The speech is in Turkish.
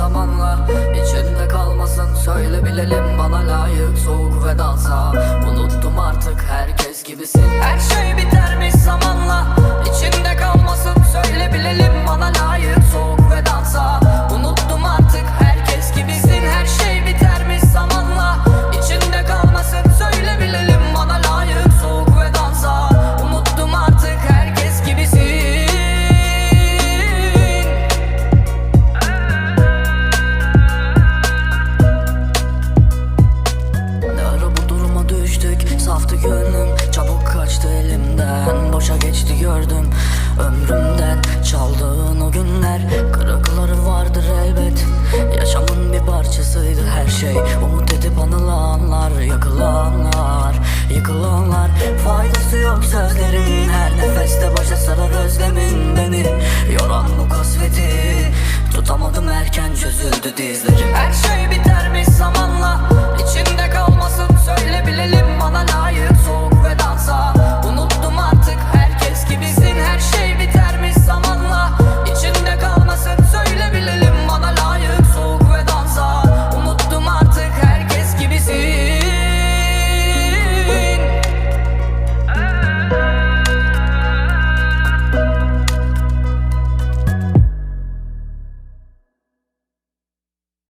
zamanla İçinde kalmasın söyle bilelim Bana layık soğuk vedansa Boşa geçti gördüm Ömrümden. Çaldığın o günler Kırıkları vardır elbet. Yaşamın bir parçasıydı her şey. Umut edip anılanlar Yakılanlar Yıkılanlar. Faydası yok sözlerin Her nefeste başa sarar özlemin beni. Yoran bu kasveti Tutamadım erken çözüldü dizlerim. Her şey kalmasın söyle bilelim